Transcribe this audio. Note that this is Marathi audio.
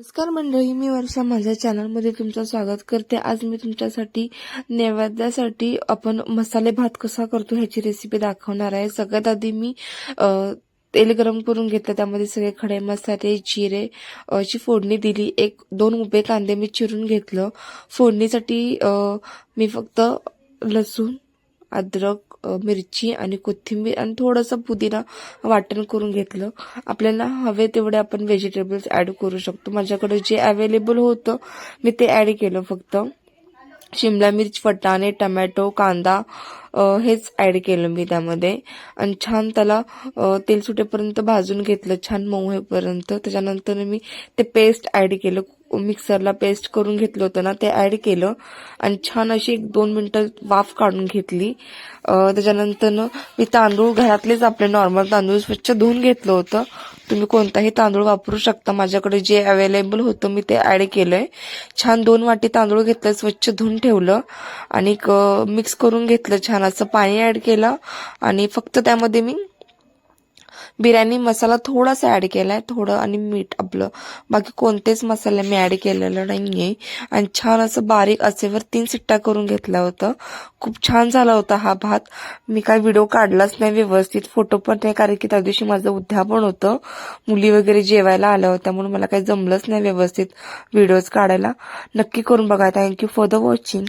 नमस्कार मंडळी मी वर्षा. माझ्या चॅनलमध्ये तुमचं स्वागत करते. आज मी तुमच्यासाठी नैवेद्यासाठी आपण मसाले भात कसा करतो ह्याची रेसिपी दाखवणार आहे. सगळ्यात आधी मी तेल गरम करून घेतलं. त्यामध्ये सगळे खडे मसाले जिरे ची फोडणी दिली. एक दोन उभे कांदे मी चिरून घेतलं. फोडणीसाठी मी फक्त लसूण अद्रक मिरची आणि कोथिंबीर आणि थोडंसं पुदिना वाटण करून घेतलं. आपल्याला हवे तेवढे आपण व्हेजिटेबल्स ॲड करू शकतो. माझ्याकडे जे अवेलेबल होतं मी ते ॲड केलं फक्त. शिमला मिर्च फटाणे टमॅटो कांदा हेच ॲड केलं मी त्यामध्ये. आणि छान त्याला तेल सुटेपर्यंत भाजून घेतलं. छान मऊ होईपर्यंत. त्याच्यानंतर मी ते पेस्ट ॲड केलं. मिक्सरला पेस्ट करून घेतलं होतं ना ते ॲड केलं. आणि छान अशी एक दोन मिनटं वाफ काढून घेतली. त्याच्यानंतर मी तांदूळ घरातलेच आपले नॉर्मल तांदूळ स्वच्छ धुवून घेतलं होतं. तुम्ही कोणताही तांदूळ वापरू शकता. माझ्याकडे जे अवेलेबल होतं मी ते ॲड केलंय. छान दोन वाटी तांदूळ घेतलं स्वच्छ धुवून ठेवलं. आणि मिक्स करून घेतलं छान. असं पाणी ॲड केलं. आणि फक्त त्यामध्ये मी बिर्याणी मसाला थोडासा ॲड केला आहे थोडं आणि मीठ आपलं. बाकी कोणतेच मसाले मी ॲड केलेलं नाही आहे आणि छान असं बारीक असेवर तीन सिट्ट्या करून घेतलं होतं. खूप छान झाला होता हा भात. मी काय व्हिडिओ काढलाच नाही व्यवस्थित. फोटो पण नाही कारण की त्या दिवशी माझं उद्यापन होतं. मुली वगैरे जेवायला आल्या होत्या म्हणून मला काही जमलंच नाही व्यवस्थित व्हिडिओज काढायला. नक्की करून बघा. Thank you for the watching